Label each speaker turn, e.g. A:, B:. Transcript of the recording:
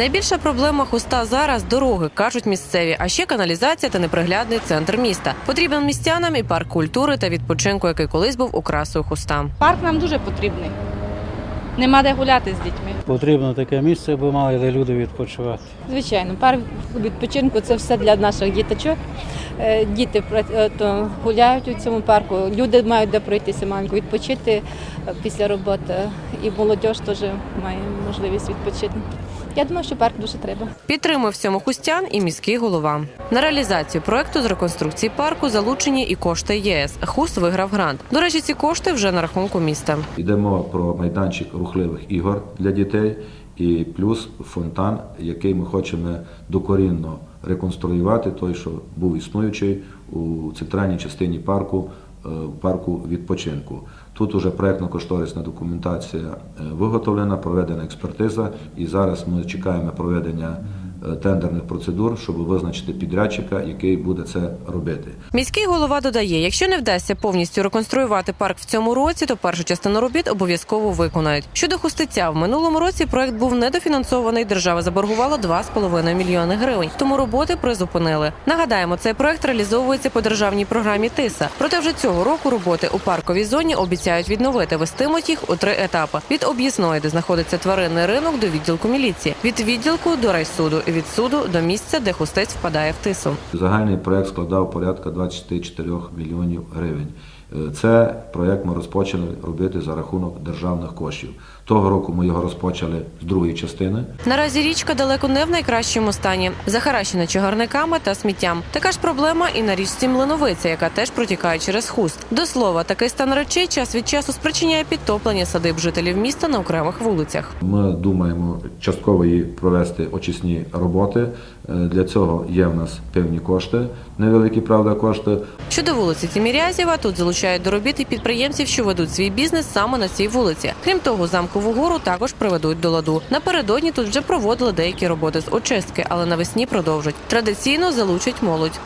A: Найбільша проблема хуста зараз дороги, кажуть місцеві, а ще каналізація та неприглядний центр міста. Потрібен містянам і парк культури та відпочинку, який колись був окрасою хуста.
B: Парк нам дуже потрібний. Нема де гуляти з дітьми.
C: Потрібно таке місце, аби мали де люди відпочивати.
D: Звичайно, парк відпочинку це все для наших діточок. Е, Діти е, то гуляють у цьому парку. Люди мають де пройтися, мають відпочити е, після роботи. І молодь теж має можливість відпочити. Я думаю, що парк дуже треба.
A: Підтримує в цьому хустян і міський голова. На реалізацію проекту з реконструкції парку залучені і кошти ЄС. Хуст виграв грант. До речі, ці кошти вже на рахунку міста.
E: Йдемо про майданчик рухливих ігор для дітей і плюс фонтан, який ми хочемо докорінно реконструювати, той, що був існуючий у центральній частині парку, е, парку відпочинку. Тут уже проєктно-кошторисна документація е, виготовлена, проведена експертиза, і зараз ми чекаємо проведення тендерних процедур, щоб визначити підрядчика, який буде це робити.
A: Міський голова додає, якщо не вдасться повністю реконструювати парк в цьому році, то першу частину робіт обов'язково виконають. Щодо хустиця, в минулому році проект був недофінансований. Держава заборгувала 2,5 мільйони гривень. Тому роботи призупинили. Нагадаємо, цей проект реалізовується по державній програмі ТИСА. Проте вже цього року роботи у парковій зоні обіцяють відновити. Вестимуть їх у три етапи: від об'їзної, де знаходиться тваринний ринок, до відділку міліції, від відділку до райсуду, від суду до місця, де хустець впадає в тису.
E: Загальний проект складав порядка 24 мільйонів гривень. Е, Це проект ми розпочали робити за рахунок державних коштів. Того року ми його розпочали з другої частини.
A: Наразі річка далеко не в найкращому стані, захаращена чагарниками та сміттям. Така ж проблема і на річці Млиновиця, яка теж протікає через хуст. До слова, такий стан речей час від часу спричиняє підтоплення садиб жителів міста на окремих вулицях.
E: Ми думаємо частково її провести очисні роботи. Е, Для цього є в нас певні кошти, невеликі правда кошти.
A: Щодо вулиці Тімірязєва, тут залучають до робіт і підприємців, що ведуть свій бізнес саме на цій вулиці. Крім того, замкову гору також приведуть до ладу. Напередодні тут вже проводили деякі роботи з очистки, але навесні продовжать. Традиційно залучать молодь.